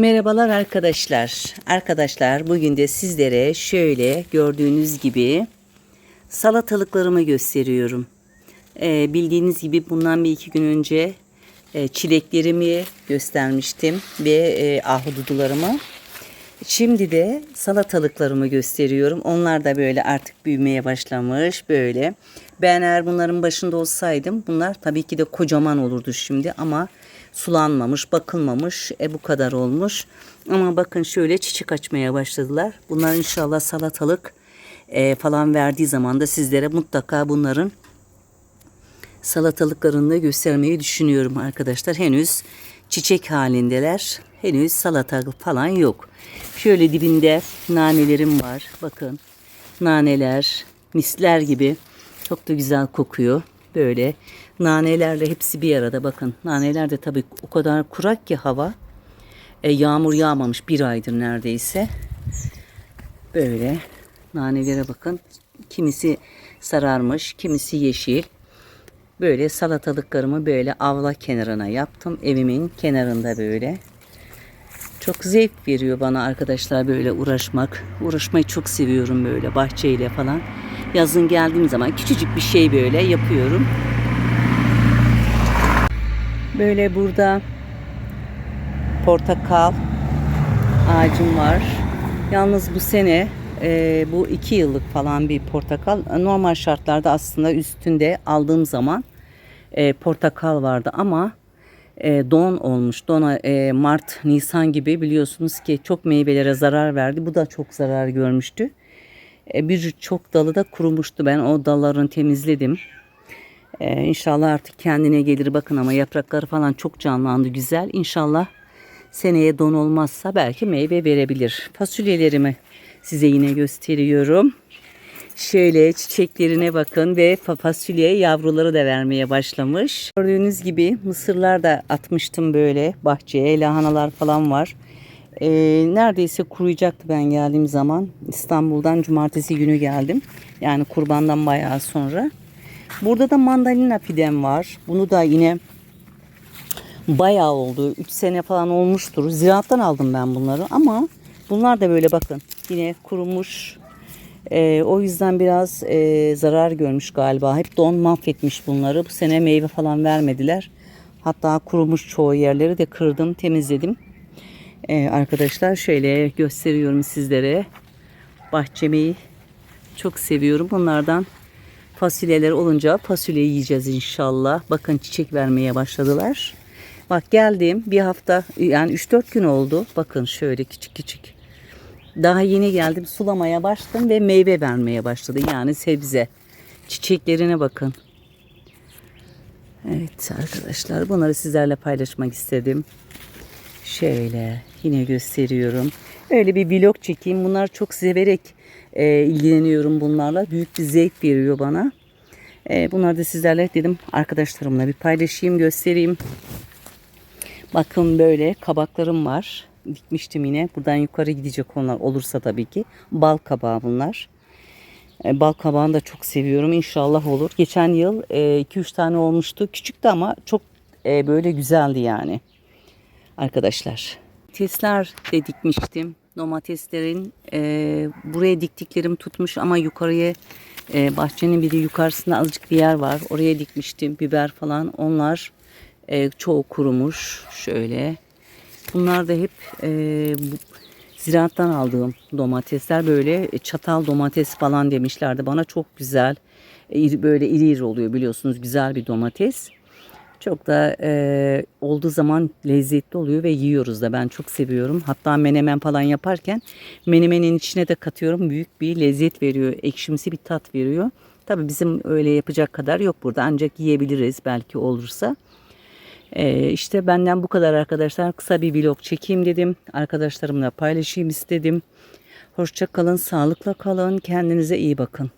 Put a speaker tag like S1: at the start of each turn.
S1: Merhabalar arkadaşlar. Arkadaşlar bugün de sizlere şöyle gördüğünüz gibi salatalıklarımı gösteriyorum. Ee, bildiğiniz gibi bundan bir iki gün önce e, çileklerimi göstermiştim ve e, ahududularımı. Şimdi de salatalıklarımı gösteriyorum. Onlar da böyle artık büyümeye başlamış böyle. Ben eğer bunların başında olsaydım bunlar tabii ki de kocaman olurdu şimdi ama sulanmamış, bakılmamış. E bu kadar olmuş. Ama bakın şöyle çiçek açmaya başladılar. Bunlar inşallah salatalık e, falan verdiği zaman da sizlere mutlaka bunların salatalıklarını da göstermeyi düşünüyorum arkadaşlar. Henüz çiçek halindeler. Henüz salatalık falan yok. Şöyle dibinde nanelerim var. Bakın naneler misler gibi çok da güzel kokuyor. Böyle nanelerle hepsi bir arada bakın. Naneler de tabii o kadar kurak ki hava. E, yağmur yağmamış bir aydır neredeyse. Böyle nanelere bakın. Kimisi sararmış, kimisi yeşil. Böyle salatalıklarımı böyle avla kenarına yaptım. Evimin kenarında böyle. Çok zevk veriyor bana arkadaşlar böyle uğraşmak. Uğraşmayı çok seviyorum böyle bahçeyle falan. Yazın geldiğim zaman küçücük bir şey böyle yapıyorum. Böyle burada portakal ağacım var. Yalnız bu sene e, bu iki yıllık falan bir portakal. Normal şartlarda aslında üstünde aldığım zaman e, portakal vardı ama e, don olmuş. Dona e, Mart, Nisan gibi biliyorsunuz ki çok meyvelere zarar verdi. Bu da çok zarar görmüştü. E, bir çok dalı da kurumuştu. Ben o dallarını temizledim. E, inşallah artık kendine gelir. Bakın ama yaprakları falan çok canlandı güzel. İnşallah seneye don olmazsa belki meyve verebilir. Fasulyelerimi size yine gösteriyorum. Şöyle çiçeklerine bakın ve fasulye yavruları da vermeye başlamış. Gördüğünüz gibi mısırlar da atmıştım böyle bahçeye. Lahanalar falan var. Ee, neredeyse kuruyacaktı ben geldiğim zaman. İstanbul'dan cumartesi günü geldim. Yani kurbandan bayağı sonra. Burada da mandalina fidem var. Bunu da yine bayağı oldu. 3 sene falan olmuştur. Ziraattan aldım ben bunları ama bunlar da böyle bakın yine kurumuş. Ee, o yüzden biraz e, zarar görmüş galiba. Hep don mahvetmiş bunları. Bu sene meyve falan vermediler. Hatta kurumuş çoğu yerleri de kırdım, temizledim. Ee, arkadaşlar şöyle gösteriyorum sizlere. Bahçemeyi çok seviyorum. Bunlardan fasulyeler olunca fasulye yiyeceğiz inşallah. Bakın çiçek vermeye başladılar. Bak geldim bir hafta yani 3-4 gün oldu. Bakın şöyle küçük küçük. Daha yeni geldim sulamaya başladım ve meyve vermeye başladı. Yani sebze. Çiçeklerine bakın. Evet arkadaşlar bunları sizlerle paylaşmak istedim. Şöyle yine gösteriyorum. Öyle bir vlog çekeyim. Bunlar çok severek e, ilgileniyorum bunlarla. Büyük bir zevk veriyor bana. E, bunları da sizlerle dedim arkadaşlarımla bir paylaşayım göstereyim. Bakın böyle kabaklarım var. Dikmiştim yine. Buradan yukarı gidecek onlar olursa tabii ki. Bal kabağı bunlar. E, bal kabağını da çok seviyorum. İnşallah olur. Geçen yıl 2-3 e, tane olmuştu. Küçüktü ama çok e, böyle güzeldi yani. Arkadaşlar. Domatesler de dikmiştim. Domateslerin buraya diktiklerim tutmuş ama yukarıya bahçenin bir de yukarısında azıcık bir yer var. Oraya dikmiştim. Biber falan. Onlar çoğu kurumuş. Şöyle. Bunlar da hep e, bu, ziraattan aldığım domatesler böyle çatal domates falan demişlerdi bana çok güzel e, böyle iri iri oluyor biliyorsunuz güzel bir domates çok da e, olduğu zaman lezzetli oluyor ve yiyoruz da ben çok seviyorum hatta menemen falan yaparken menemenin içine de katıyorum büyük bir lezzet veriyor ekşimsi bir tat veriyor tabi bizim öyle yapacak kadar yok burada ancak yiyebiliriz belki olursa. Ee, işte benden bu kadar arkadaşlar. Kısa bir vlog çekeyim dedim. Arkadaşlarımla paylaşayım istedim. Hoşça kalın, sağlıkla kalın. Kendinize iyi bakın.